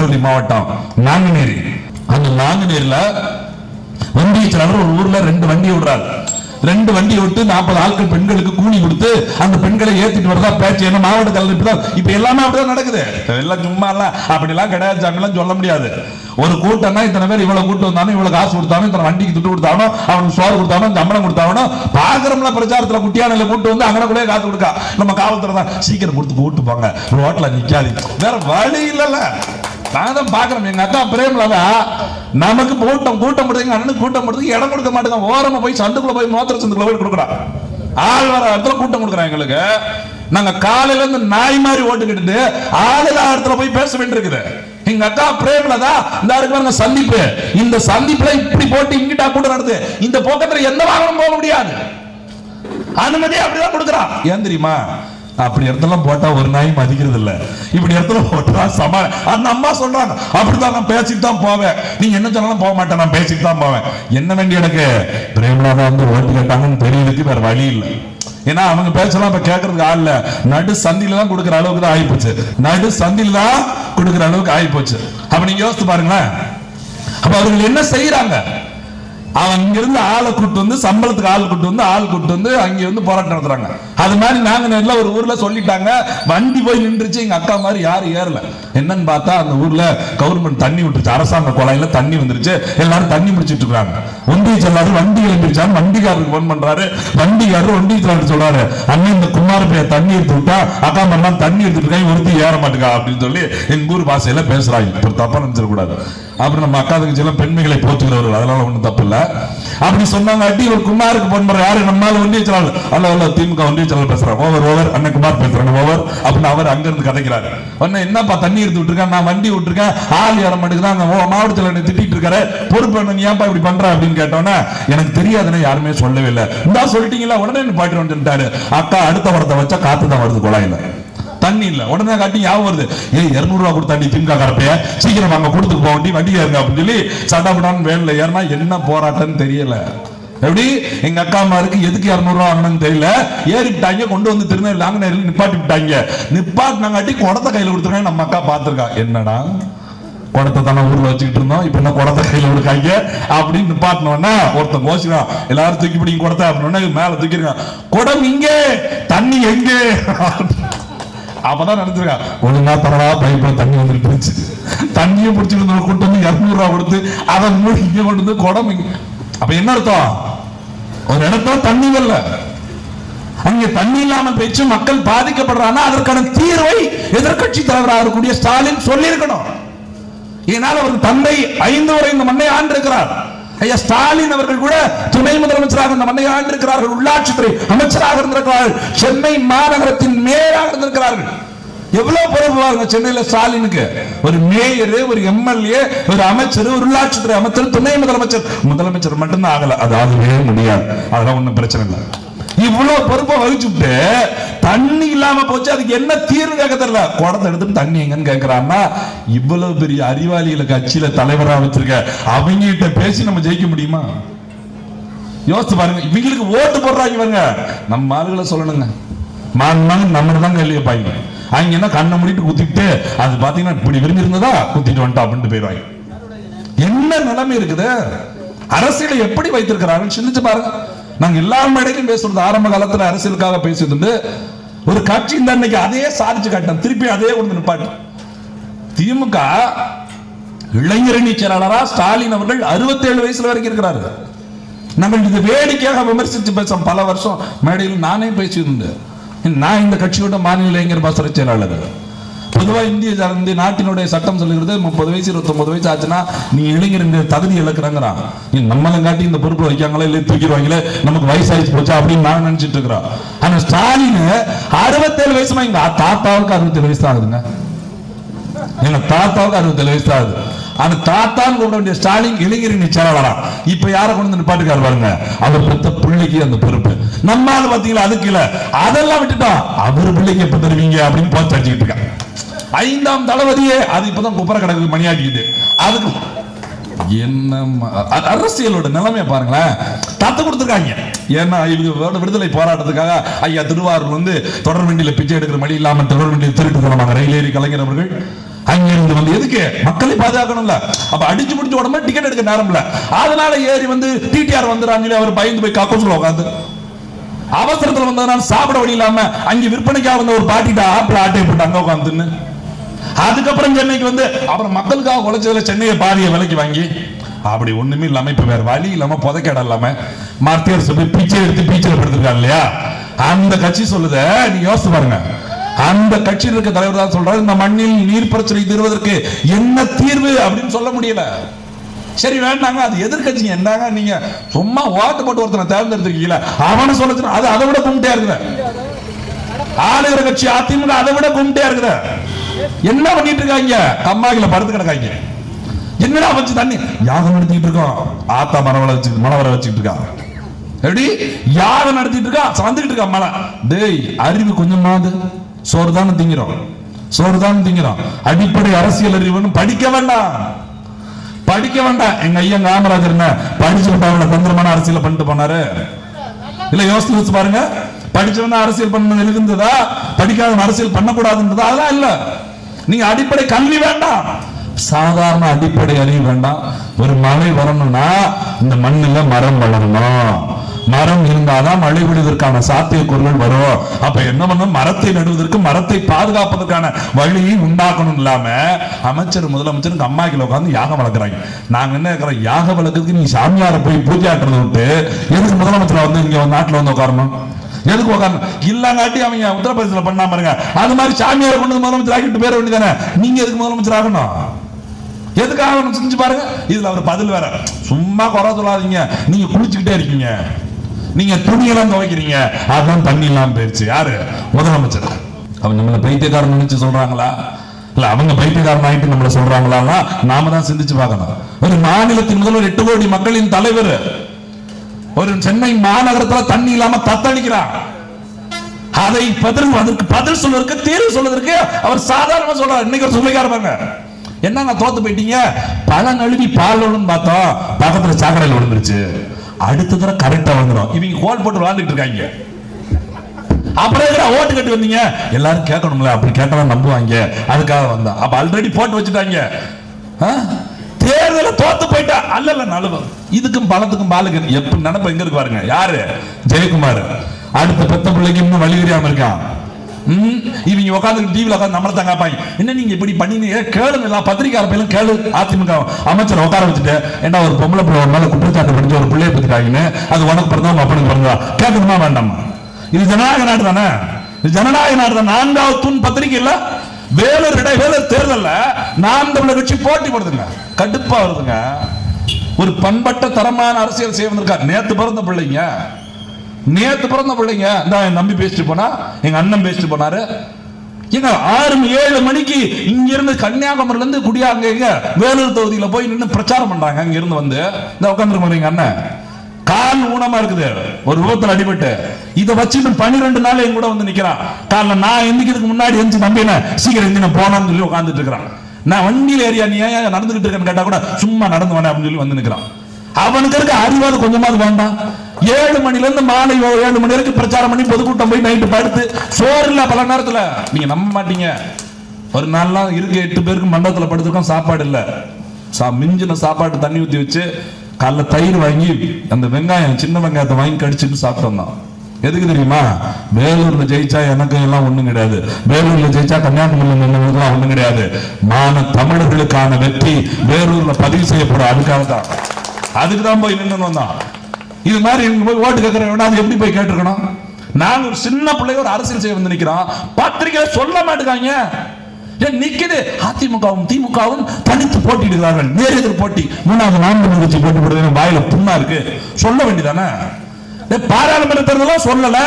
திருநெல்வேலி மாவட்டம் நாங்குநேரி. அந்த நாங்குநேரில வண்டியை செலவர் ஒரு ஊர்ல ரெண்டு வண்டி விடுறாரு ரெண்டு வண்டி விட்டு நாற்பது ஆட்கள் பெண்களுக்கு கூலி கொடுத்து அந்த பெண்களை ஏத்திட்டு வரதா பேச்சு. என்ன மாவட்ட கல்வி இப்படிதான். இப்ப எல்லாமே அப்படிதான் நடக்குது. எல்லாம் சும்மா எல்லாம் அப்படிலாம் கிடையாது சாமிலாம் சொல்ல முடியாது. ஒரு கூட்டம்னா இத்தனை பேர் இவ்வளவு கூட்டம் வந்தாலும் இவ்வளவு காசு கொடுத்தாலும் இத்தனை வண்டிக்கு துட்டு கொடுத்தானோ அவனுக்கு சோறு கொடுத்தானோ சம்பளம் கொடுத்தானோ பாக்குறோம்ல பிரச்சாரத்துல குட்டியானில கூட்டு வந்து அங்கே கூட காசு கொடுக்கா. நம்ம காவல்துறை தான் சீக்கிரம் கொடுத்து கூட்டு போங்க. ரோட்ல நிக்காது வேற வழி இல்லல்ல. நான் தான் பாக்குறேன் எங்க அக்கா பிரேம்லதா நமக்கு கூட்டம் கூட்டம் போடுறதுங்க அண்ணனுக்கு கூட்டம் போடுறதுக்கு இடம் கொடுக்க மாட்டேங்க ஓரமாக போய் சந்துக்குள்ள போய் மோத்திர சந்துக்குள்ள போய் கொடுக்குறான் ஆள் வர இடத்துல கூட்டம் கொடுக்குறான் எங்களுக்கு. நாங்க காலையில இருந்து நாய் மாதிரி ஓட்டுக்கிட்டு ஆள் இடத்துல போய் பேச வேண்டியிருக்குது. எங்க அக்கா பிரேம்லதா இந்த இருக்கு பாருங்க சந்திப்பு. இந்த சந்திப்புல இப்படி போட்டு இங்கிட்டா கூட்டம் நடந்து இந்த போக்கத்துல எந்த வாகனம் போக முடியாது. அனுமதி அப்படிதான் கொடுக்குறான். ஏன் தெரியுமா? அப்படி இடத்துல போட்டா ஒரு நாய் மதிக்கிறது இல்ல இப்படி இடத்துல போட்டா சம அந்த அம்மா சொல்றாங்க அப்படிதான் நான் பேசிட்டு தான் போவேன். நீங்க என்ன சொன்னாலும் போக மாட்டேன் நான் பேசிட்டு தான் போவேன். என்ன வேண்டி எனக்கு? பிரேமலாதா வந்து ஓட்டு கேட்டாங்கன்னு தெரியறதுக்கு வேற வழி இல்லை. ஏன்னா அவங்க பேச்செல்லாம் இப்ப கேட்கறதுக்கு ஆள் இல்ல. நடு சந்தில தான் கொடுக்குற அளவுக்கு தான் ஆயிப்போச்சு. நடு சந்தில தான் கொடுக்குற அளவுக்கு ஆயிப்போச்சு. அப்ப நீங்க யோசித்து பாருங்களேன். அப்ப அவர்கள் என்ன செய்யறாங்க அவன் இங்க இருந்து ஆளை கூட்டு வந்து சம்பளத்துக்கு ஆள் கூட்டு வந்து ஆள் கூட்டு வந்து அங்க வந்து போராட்டம் நடத்துறாங்க. அது மாதிரி நாங்க நேரில் ஒரு ஊர்ல சொல்லிட்டாங்க. வண்டி போய் நின்றுச்சு எங்க அக்கா மாதிரி யாரும் ஏறல. என்னன்னு பார்த்தா அந்த ஊர்ல கவர்மெண்ட் தண்ணி விட்டுருச்சு. அரசாங்க குழாயில தண்ணி வந்துருச்சு. எல்லாரும் தண்ணி முடிச்சிட்டு இருக்காங்க. ஒன்றிய செல்லாரு வண்டி எழுந்திருச்சான்னு வண்டிக்காரருக்கு போன் பண்றாரு. வண்டிக்காரர் ஒன்றிய செல்லாரு சொல்றாரு அண்ணன் இந்த குமார பைய தண்ணி எடுத்து விட்டா அக்கா மாதிரி தண்ணி எடுத்துட்டு இருக்காங்க. ஒருத்தி ஏற மாட்டுக்கா அப்படின்னு சொல்லி எங்க ஊர் பாசையில பேசுறாங்க. தப்பா நினைச்சிடக்கூடாது. அப்புறம் நம்ம அக்கா தங்கச்சி எல்லாம் பெண்மைகளை போற்றுகிறவர்கள் அதனால ஒண்ணும் தப்பு இல்ல அப்படி சொன்னாங்க அடி ஒரு குமாருக்கு போன் யாரு நம்மால ஒன்றிய செயலாளர் அல்ல அல்ல திமுக ஒன்றிய செயலாளர் பேசுறாங்க. ஓவர் ஓவர் அண்ணன் குமார் பேசுறாங்க ஓவர் அப்படின்னு அவர் அங்க இருந்து கதைக்கிறாரு. அண்ணன் என்னப்பா தண்ணி எடுத்து விட்டுருக்கேன் நான் வண்டி விட்டுருக்கேன். ஆள் ஏற மாட்டேங்குதான் அந்த ஓ- என்னை திட்டிட்டு இருக்காரு. பொறுப்பு என்ன ஏன்ப்பா இப்படி பண்ற? அப்படின்னு கேட்டோன்னே எனக்கு தெரியாதுன்னு யாருமே சொல்லவே இல்லை. இந்தா சொல்லிட்டீங்களா? உடனே பாட்டு வந்துட்டாரு. அக்கா அடுத்த வரத்தை வச்சா காத்து தான் வருது குழாயில. தண்ணி இல்ல. உடனே காட்டி ஞாபகம் வருது. ஏய் இருநூறு ரூபா கொடுத்தா நீ திமுக கரப்பைய சீக்கிரம் அங்க கொடுத்துட்டு போக வண்டி வண்டி ஏறுங்க அப்படின்னு சொல்லி சட்டப்படான்னு வேன்ல ஏறினா என்ன போராட்டம்னு தெரியல. எப்படி? எங்க அக்கா அம்மாருக்கு எதுக்கு இரநூறுவா ரூபா வாங்கணும்னு தெரியல. ஏறிட்டாங்க கொண்டு வந்து திருநெல் நாங்குநேரில் நிப்பாட்டி விட்டாங்க நிப்பாட்டினாங்காட்டி குடத்தை கையில கொடுத்துருக்காங்க. நம்ம அக்கா பார்த்துருக்கா. என்னடா? குடத்தை தானே ஊர்ல வச்சுக்கிட்டு இருந்தோம். இப்ப என்ன குடத்தை கையில கொடுக்காங்க? அப்படின்னு நிப்பாட்டினோன்னா ஒருத்தன் கோசிக்கிறான். எல்லாரும் தூக்கி பிடிங்க குடத்தை அப்படின்னா மேல தூக்கிருக்கான் குடம் இங்கே தண்ணி எங்கே? அப்பதான் நடந்திருக்கா ஒழுங்கா தரவா பைப்ல தண்ணி வந்துட்டு இருந்துச்சு. தண்ணியை பிடிச்சிட்டு இருந்தவங்க கொண்டு வந்து இருநூறு ரூபா கொடுத்து அதை மூடி இங்க கொண்டு வந்து குடம் அப்ப என்ன அர்த்தம்? ஒரு இடத்துல தண்ணி வரல. அங்க தண்ணி இல்லாம பேச்சு மக்கள் பாதிக்கப்படுறாங்கன்னா அதற்கான தீர்வை எதிர்க்கட்சி தலைவராக இருக்கக்கூடிய ஸ்டாலின் சொல்லியிருக்கணும். இதனால் அவர் தந்தை ஐந்து வரை இந்த மண்ணை ஆண்டிருக்கிறார். ஐயா ஸ்டாலின் அவர்கள் கூட துணை முதலமைச்சராக இந்த மண்ணை ஆண்டிருக்கிறார்கள் உள்ளாட்சித்துறை அமைச்சராக இருந்திருக்கிறார்கள். சென்னை மாநகரத்தின் மேயராக இருந்திருக்கிறார்கள். எவ்வளவு பொறுப்பு பாருங்க சென்னையில ஸ்டாலினுக்கு. ஒரு மேயர் ஒரு எம்எல்ஏ ஒரு அமைச்சர் ஒரு உள்ளாட்சித்துறை அமைச்சர் துணை முதலமைச்சர். முதலமைச்சர் மட்டும்தான் ஆகல. அது ஆகவே முடியாது. அதெல்லாம் ஒன்றும் பிரச்சனை இல்லை. இவ்வளவு பொறுப்பை வகிச்சுட்டு தண்ணி இல்லாம போச்சு அதுக்கு என்ன தீர்வு கேட்க தெரியல. குடத்தை எடுத்துட்டு தண்ணி எங்கன்னு கேட்கிறான்னா இவ்வளவு பெரிய அறிவாளிகளை கட்சியில தலைவரா வச்சிருக்க அவங்க கிட்ட பேசி நம்ம ஜெயிக்க முடியுமா? யோசிச்சு பாருங்க இவங்களுக்கு ஓட்டு போடுறாங்க பாருங்க நம்ம ஆளுகளை சொல்லணுங்க. மான் நம்ம தான் கேள்வி அவங்க என்ன கண்ணை மூடிட்டு குத்திட்டு அது பாத்தீங்கன்னா இப்படி விரும்பி இருந்ததா? குத்திட்டு வந்துட்டா அப்படின்ட்டு போயிடுவாங்க. என்ன நிலைமை இருக்குது? அரசியலை எப்படி வைத்திருக்கிறாங்க சிந்திச்சு பாருங்க. நாங்க எல்லா மேடையிலும் பேசுறது ஆரம்ப காலத்துல அரசியலுக்காக பேசிட்டு ஒரு கட்சி இந்த அன்னைக்கு அதே சாதிச்சு காட்டும் திருப்பி அதே கொண்டு நிப்பாட்டு. திமுக இளைஞரணி செயலாளரா ஸ்டாலின் அவர்கள் 67 வயசுல வரைக்கும் இருக்கிறாரு. நாங்கள் இது வேடிக்கையாக விமர்சித்து பேசோம் பல வருஷம் மேடையில் நானே பேசியிருந்தேன் நான் இந்த கட்சியோட மாநில இளைஞர் பாசறை செயலாளர். பொதுவா இந்திய ஜ- நாட்டினுடைய சட்டம் சொல்லுகிறது முப்பது வயசு இருபத்தொன்பது வயசு ஆச்சுன்னா நீ இளைஞர் தகுதி இழக்கிறாங்கிறான். நீ நம்மளும் காட்டி இந்த பொறுப்பு வைக்காங்களே இல்லை தூக்கிடுவாங்களே நமக்கு வயசாயிச்சு போச்சா? அப்படின்னு நான் நினைச்சிட்டு இருக்கிறோம் ஆனா ஸ்டாலின் அறுபத்தேழு வயசுமா எங்க தாத்தாவுக்கு அறுபத்தேழு வயசு தான் ஆகுதுங்க. எங்க தாத்தாவுக்கு அறுபத்தேழு வயசு தான் ஆகுது. அந்த தாத்தான் கூப்பிட வேண்டிய ஸ்டாலின் இளைஞரணி செயலாளரா இப்ப யாரை கொண்டு வந்து நிப்பாட்டுக்காரு பாருங்க. அவர் பெத்த பிள்ளைக்கு அந்த பொறுப்பு. நம்மால பாத்தீங்களா அதுக்கு இல்ல. அதெல்லாம் விட்டுட்டோம் அவர் பிள்ளைக்கு எப்ப தருவீங்க அப்படின்னு போச்சு அடிச்சுட்டு இருக்காங்க ஐந்தாம் தளபதியே அது இப்பதான் குப்பர கிடக்கு மணியாட்டிக்கிட்டு அதுக்கு என்ன அரசியலோட நிலைமையை பாருங்களேன். தத்து கொடுத்துருக்காங்க. ஏன்னா இவங்க விடுதலை போராட்டத்துக்காக ஐயா திருவாரூர் வந்து தொடர் வண்டியில பிச்சை எடுக்கிற மணி இல்லாமல் தொடர் வண்டியில் திருட்டு போனாங்க ரயில் ஏறி கலைஞர் அவர்கள் அங்கிருந்து வந்து எதுக்கு? மக்களை பாதுகாக்கணும்ல. அப்ப அடிச்சு முடிச்சு உடம்பு டிக்கெட் எடுக்க நேரம்ல. அதனால ஏறி வந்து டிடிஆர் வந்துறாங்களே அவர் பயந்து போய் கக்கூசுல உட்காந்து அவசரத்துல வந்ததுனால சாப்பிட வழி இல்லாம அங்க விற்பனைக்காக வந்த ஒரு பாட்டிட்ட ஆப்பிள் ஆட்டையை போட்டு அங்க உட்காந்துன்னு அதுக்கப்புறம் சென்னைக்கு வந்து அப்புறம் மக்களுக்காக உழைச்சதுல சென்னையை பாதிய விலைக்கு வாங்கி. அப்படி ஒண்ணுமே இல்லாம இப்ப வேற வழி இல்லாம புதைக்கடை இல்லாம மத்திய போய் பீச்சை எடுத்து பீச்சை படுத்திருக்காங்க இல்லையா? அந்த கட்சி சொல்லுத நீ யோசிச்சு பாருங்க. அந்த கட்சியில் இருக்க தலைவர் தான் சொல்றாரு இந்த மண்ணில் நீர் பிரச்சனை தீர்வதற்கு என்ன தீர்வு அப்படின்னு சொல்ல முடியல. சரி வேண்டாங்க அது எதிர்க்கட்சிங்க. என்னங்க நீங்க சும்மா ஓட்டு போட்டு ஒருத்தனை தேர்ந்தெடுத்திருக்கீங்களா அவனை சொல்ல அது அதை விட கும்பிட்டே இருக்குத. ஆளுகிற கட்சி அதிமுக அதை விட கும்பிட்டே இருக்குத. என்ன பண்ணிட்டு இருக்காங்க? கம்மாக்கில படுத்து கிடக்காங்க. என்னடா வச்சு தண்ணி? யாகம் நடத்திட்டு இருக்கோம். ஆத்தா மரவளை வச்சு மணவரை வச்சுட்டு இருக்கா. எப்படி? யாகம் நடத்திட்டு இருக்கா? சந்திக்கிட்டு இருக்கா மழை. டேய் அறிவு கொஞ்சமாவது. சோறு தானே திங்கிறோம். சோறு தானே திங்கிறோம். அடிப்படை அரசியல் அறிவுன்னு படிக்க வேண்டாம். படிக்க வேண்டாம். எங்க ஐயா காமராஜர் என்ன படிச்சு விட்டவங்கள தந்திரமான அரசியல் பண்ணிட்டு போனாரு? இல்ல யோசித்து வச்சு பாருங்க. படிச்சவன அரசியல் பண்ண இருந்ததா படிக்காதவன் அரசியல் பண்ணக்கூடாதுன்றதா? அதெல்லாம் இல்ல. நீங்க அடிப்படை கல்வி வேண்டாம். சாதாரண அடிப்படை அறிவு வேண்டாம். ஒரு மழை வரணும்னா இந்த மண்ணுல மரம் வளரணும். மரம் இருந்தாதான் மழை விடுவதற்கான சாத்தியக்கூறுகள் வரும். அப்ப என்ன பண்ணும்? மரத்தை நடுவதற்கு மரத்தை பாதுகாப்பதற்கான வழியை உண்டாக்கணும் இல்லாம அமைச்சர் முதலமைச்சருக்கு அம்மாக்கில உட்கார்ந்து யாகம் வளர்க்குறாங்க. நாங்க என்ன இருக்கிறோம்? யாக வளர்க்கறதுக்கு நீ சாமியார போய் பூஜை விட்டு எதுக்கு முதலமைச்சர் வந்து இங்க நாட்டுல வந்து உட்காரணும்? எதுக்கு உட்காரணும்? இல்லங்காட்டி அவங்க உத்தரப்பிரதேசத்துல பண்ணா பாருங்க. அது மாதிரி சாமியாரை கொண்டு வந்து முதலமைச்சர் ஆக்கிட்டு பேர வேண்டியதானே நீங்க எதுக்கு முதலமைச்சர் ஆகணும்? எதுக்காக செஞ்சு பாருங்க. இதுல அவர் பதில் வேற. சும்மா குறை சொல்லாதீங்க. நீங்க குளிச்சுக்கிட்டே இருக்கீங்க. நீங்க துணியெல்லாம் துவைக்கிறீங்க. அதான் தண்ணி இல்லாம போயிடுச்சு யாரு? முதலமைச்சர். அவங்க நம்மள பைத்தியக்காரன் நினைச்சு சொல்றாங்களா? இல்ல அவங்க பைத்தியக்காரன் ஆயிட்டு நம்மள சொல்றாங்களா நாம தான் சிந்திச்சு பார்க்கணும். ஒரு மாநிலத்தின் முதல்வர் எட்டு கோடி மக்களின் தலைவர். ஒரு சென்னை மாநகரத்துல தண்ணி இல்லாம தத்தளிக்கிறான். அதை பதில் அதற்கு பதில் சொல்வதற்கு தீர்வு சொல்வதற்கு அவர் சாதாரணமா சொல்றார். இன்னைக்கு ஒரு சொல்லிக்காரங்க என்னங்க தோத்து போயிட்டீங்க? பழம் நழுவி பால் பார்த்தோம். பக்கத்துல சாக்கடையில் விழுந்துருச்சு. அடுத்த தடவை கரெக்டா வந்துடும் இவங்க கோல் போட்டு விளாண்டுட்டு இருக்காங்க. அப்புறம் எதுக்குடா ஓட்டு கட்டி வந்தீங்க? எல்லாரும் கேட்கணும்ல அப்படி கேட்டா நம்புவாங்க. அதுக்காக வந்தா அப்ப ஆல்ரெடி போட்டு வச்சுட்டாங்க. ஆ? தேர்தல தோத்து போயிட்டா. அல்ல இல்ல நழுவு. இதுக்கும் பணத்துக்கும் பாலுக்கு எப்ப நினைப்பு எங்க இருக்கு பாருங்க. யாரு? ஜெயக்குமார். அடுத்த பெத்த பிள்ளைக்கு இன்னும் வழி தெரியாம இருக்கான். இவங்க உட்காந்து டிவியில் உட்காந்து நம்மள தான் காப்பாங்க என்ன நீங்க இப்படி பண்ணீங்க? கேளுங்க எல்லாம் பத்திரிக்கை அரப்பையிலும் கேளு. அதிமுக அமைச்சர் உட்கார வச்சுட்டு ஏன்டா ஒரு பொம்பளை பிள்ளை ஒரு மேல குற்றச்சாட்டு படிஞ்சு ஒரு பிள்ளைய பத்திட்டாங்கன்னு அது உனக்கு பிறந்தா உங்க அப்பனுக்கு பிறந்தா கேட்கணுமா வேண்டாமா? இது ஜனநாயக நாடு தானே? இது ஜனநாயக நாடு தான்? நான்காவது தூண் பத்திரிக்கை இல்ல. வேலூர் இடைவேலூர் தேர்தலில் நாம் தமிழர் கட்சி போட்டி போடுதுங்க. கடுப்பா வருதுங்க. ஒரு பண்பட்ட தரமான அரசியல் செய்ய வந்திருக்கார். நேத்து பிறந்த பிள்ளைங்க. நேத்து பிறந்த பிள்ளைங்க இந்த என் நம்பி பேசிட்டு போனா எங்க அண்ணன் பேசிட்டு போனாரு. ஏங்க ஆறு ஏழு மணிக்கு இங்க இருந்து கன்னியாகுமரில இருந்து குடியாங்க வேலூர் தொகுதியில போய் நின்னு பிரச்சாரம் பண்றாங்க அங்க இருந்து வந்து. இந்த உட்காந்துருக்க எங்க அண்ணன். கால் ஊனமா இருக்குது. ஒரு விபத்துல அடிபட்டு. இதை வச்சுட்டு பன்னிரெண்டு நாள் என் கூட வந்து நிக்கிறான். காலைல நான் எந்திக்கிறதுக்கு முன்னாடி எந்திச்சு நம்பின சீக்கிரம் எந்தி நான் போனான்னு சொல்லி உட்காந்துட்டு இருக்கிறான். நான் வண்டியில் ஏரியா நீ ஏன் நடந்துகிட்டு இருக்கேன்னு கேட்டா கூட சும்மா நடந்து வேணாம் அப்படின்னு சொல்லி வந்து நிக்கிறான். அவனுக்கு இருக்க அறிவாது கொஞ்சமாவது வேண்டாம். ஏழு மணில இருந்து மாலை ஏழு மணி வரைக்கும் பிரச்சாரம் பண்ணி பொதுக்கூட்டம் போய் நைட்டு படுத்து சோறு இல்ல பல நேரத்துல. நீங்க நம்ப மாட்டீங்க. ஒரு நாள்லாம் இருக்கு எட்டு பேருக்கு மண்டபத்துல படுத்துருக்கோம் சாப்பாடு இல்ல. சா மிஞ்சின சாப்பாடு தண்ணி ஊத்தி வச்சு காலைல தயிர் வாங்கி அந்த வெங்காயம் சின்ன வெங்காயத்தை வாங்கி கடிச்சுட்டு சாப்பிட்டோம் தான் எதுக்கு தெரியுமா? வேலூர்ல ஜெயிச்சா எனக்கு எல்லாம் ஒண்ணும் கிடையாது. வேலூர்ல ஜெயிச்சா கன்னியாகுமரியில் நின்றவங்களுக்குலாம் ஒண்ணும் கிடையாது. மான தமிழர்களுக்கான வெற்றி வேலூர்ல பதிவு செய்யப்படும். அதுக்காக தான் அதுக்கு தான் போய் நின்று வந்தான் இது மாதிரி இவங்க போய் ஓட்டு கேட்கறவங்க அது எப்படி போய் கேட்டிருக்கணும்? நாங்க ஒரு சின்ன பிள்ளைய ஒரு அரசியல் செய்ய வந்து நிக்கிறோம். பத்திரிகை சொல்ல மாட்டேங்காங்க ஏன் நிக்குது? அதிமுகவும் திமுகவும் தனித்து போட்டியிடுகிறார்கள். நேர் எதிர் போட்டி. மூணாவது நான்கு நிகழ்ச்சி போட்டி போடுறது வாயில புண்ணா இருக்கு. சொல்ல வேண்டியதானே? பாராளுமன்ற தேர்தலும் சொல்லல.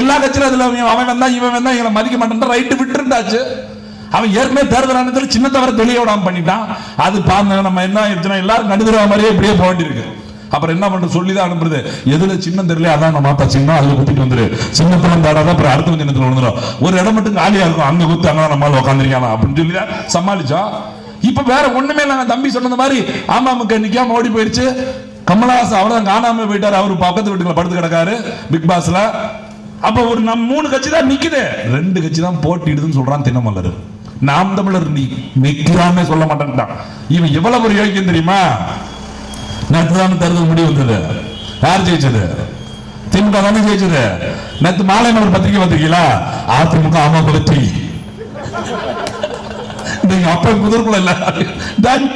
எல்லா கட்சியிலும் அதுல அவன் வந்தா இவன் வந்தா எங்களை மதிக்க மாட்டேன் ரைட்டு விட்டுருந்தாச்சு. அவன் ஏற்கனவே தேர்தல் ஆணையத்தில் சின்ன தவிர தெளிய விடாம பண்ணிட்டான். அது பாருங்க நம்ம என்ன ஆயிடுச்சுன்னா எல்லாரும் கண்டுக்கிற மாதிரியே இப்படியே போக வேண்டியிருக்கு அப்புறம் என்ன பண்றது சொல்லி தான் அனுப்புறது. எதுல சின்னம் தெரியல அதான் நம்ம மாத்தா சின்னம் அதுல குத்திட்டு வந்துரு. சின்னத்துல தாடாதான் அப்புறம் அடுத்த சின்னத்துல வந்துடும் ஒரு இடம் மட்டும் காலியா இருக்கும் அங்க குத்து அங்க நம்மளால உட்காந்துருக்கானா அப்படின்னு சொல்லி தான் சமாளிச்சோம் இப்ப வேற ஒண்ணுமே நாங்க தம்பி சொன்னது மாதிரி. அமமுக நிக்காம ஓடி போயிருச்சு? கமலஹாசன் அவர்தான் காணாம போயிட்டாரு. அவரு பக்கத்து வீட்டுல படுத்து கிடக்காரு பிக் பாஸ்ல. அப்ப ஒரு நம்ம மூணு கட்சி தான் நிக்குது. ரெண்டு கட்சி தான் போட்டிடுதுன்னு சொல்றான் தினமலர். நாம் தமிழர் நீ நிக்கிறான்னு சொல்ல மாட்டேன்ட்டான். இவன் எவ்வளவு ஒரு யோகியம் தெரியுமா? நேற்று தான் தேர்தல் முடிவு வந்தது. யார் ஜெயிச்சது? திமுக தானே ஜெயிச்சது. நேற்று மாலை மலர் பத்திரிகை வந்திருக்கீங்களா? அதிமுக ஆமா பத்தி நீங்க அப்ப குதிர்குள்ள இல்ல. டேய்,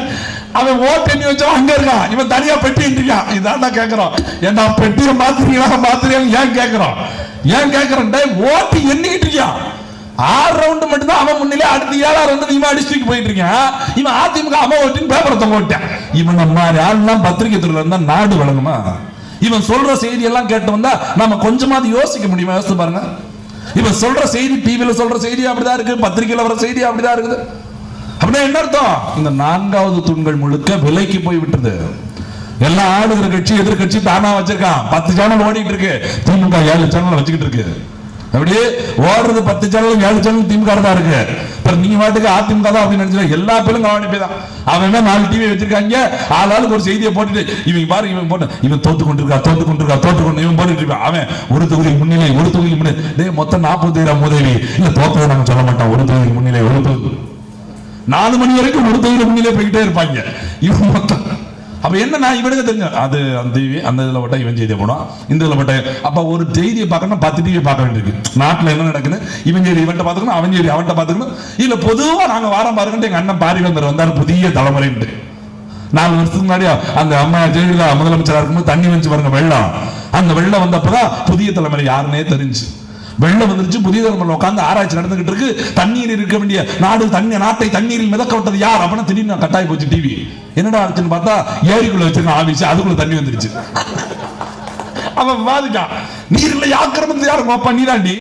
அவன் ஓட்டு எண்ணி வச்சா அங்க இருக்கான். இவன் தனியா பெட்டி இருக்கான் இதான் நான் கேக்குறோம். ஏன்னா பெட்டியை மாத்துறீங்களா? மாத்துறீங்க ஏன் கேக்குறோம்? ஏன் கேக்குறேன் டேய், ஓட்டு எண்ணிக்கிட்டு இருக்கான். ஆறு ரவுண்டு மட்டும்தான் அவன் முன்னிலே. அடுத்து ஏழாம் ரவுண்டு நீமா அடிச்சுட்டு போயிட்டு இருக்கான். இவன் அதிமுக அம்மா ஓட்டின்னு பேப்பரத்தை தொங்க விட்டான். இவன் நம்ம ஆள்லாம் பத்திரிகை துறையில இருந்தா நாடு வழங்குமா? இவன் சொல்ற செய்தி எல்லாம் கேட்டு வந்தா நம்ம கொஞ்சமாவது யோசிக்க முடியுமா? யோசித்து பாருங்க. இவன் சொல்ற செய்தி டிவியில சொல்ற செய்தி அப்படிதான் இருக்கு பத்திரிகையில வர செய்தி அப்படிதான் இருக்குது. அப்படின்னா என்ன அர்த்தம்? இந்த நான்காவது தூண்கள் முழுக்க விலைக்கு போய் விட்டது. எல்லாம் ஆளுகிற கட்சி எதிர்கட்சி தானா வச்சிருக்கான். பத்து சேனல் ஓடிட்டு இருக்கு. திமுக ஏழு சேனல் வச்சுக்கிட்டு இருக்கு. அப்படியே ஓடுறது பத்து சேனலும் ஏழு சேனலும் திமுக தான் இருக்கு. அப்புறம் நீங்க வாட்டுக்கு அதிமுக தான் அப்படின்னு நினைச்சு எல்லா பேரும் கவனிப்பே தான். அவன் என்ன நாலு டிவி வச்சிருக்காங்க? ஆள் ஒரு செய்தியை போட்டுட்டு இவன் பாரு இவன் போட்டு இவன் தோத்து கொண்டிருக்கா தோத்து கொண்டிருக்கா தோத்து கொண்டு இவன் போட்டுட்டு இருக்கான் அவன் ஒரு தொகுதி முன்னிலை ஒரு தொகுதி முன்னிலை. டேய் மொத்தம் நாற்பத்தி முதலி இல்ல தோத்ததை நாங்க சொல்ல மாட்டோம். ஒரு தொகுதி முன்னிலை ஒரு தொகுதி. நாலு மணி வரைக்கும் ஒரு தொகுதி முன்னிலே போய்கிட்டே இருப்பாங்க. இவன் மொத்தம் அப்ப என்னன்னா இவனுக்கு தெரிஞ்ச அது அந்த அந்த இதுல பட்டா இவன் செய்தியை போடும் இந்த இதுல பட்ட அப்ப ஒரு செய்தியை பார்க்கணும் பத்து டிவி பார்க்க வேண்டியிருக்கு. நாட்டுல என்ன நடக்குது? இவன் செய்தி இவன்ட்ட பாத்துக்கணும் அவன் செய்தி அவன்கிட்ட பாத்துக்கணும் இல்ல பொதுவா நாங்க வாரம் பாருங்கன்ட்டு எங்க அண்ணன் பாரிவேந்தர் வந்தார். புதிய தலைமுறைன்ட்டு. நாலு வருஷத்துக்கு முன்னாடி அந்த அம்மா ஜெயலலிதா முதலமைச்சரா இருக்கும்போது தண்ணி வந்து பாருங்க வெள்ளம். அந்த வெள்ளம் வந்தப்பதான் புதிய தலைமுறை யாருன்னே தெரிஞ்சு. வெள்ளம் வந்துருச்சு புதிய தலைமுறை உட்கார்ந்து ஆராய்ச்சி நடந்துகிட்டு இருக்கு. தண்ணீர் இருக்க வேண்டிய நாடு தண்ணி நாட்டை தண்ணீரில் மிதக்க விட்டது யார்? அப்படின்னு திடீர்னு கட்டாயி போச்சு டிவி என்னடா ஆச்சுன்னு பார்த்தா ஏரிக்குள்ள வச்சிருந்த ஆபீஸ் அதுக்குள்ள தண்ணி வந்துருச்சு. அவன் வாதிட்டான். நீர்ல ஆக்கிரமித்து யாரும் பாப்பா நீராண்டி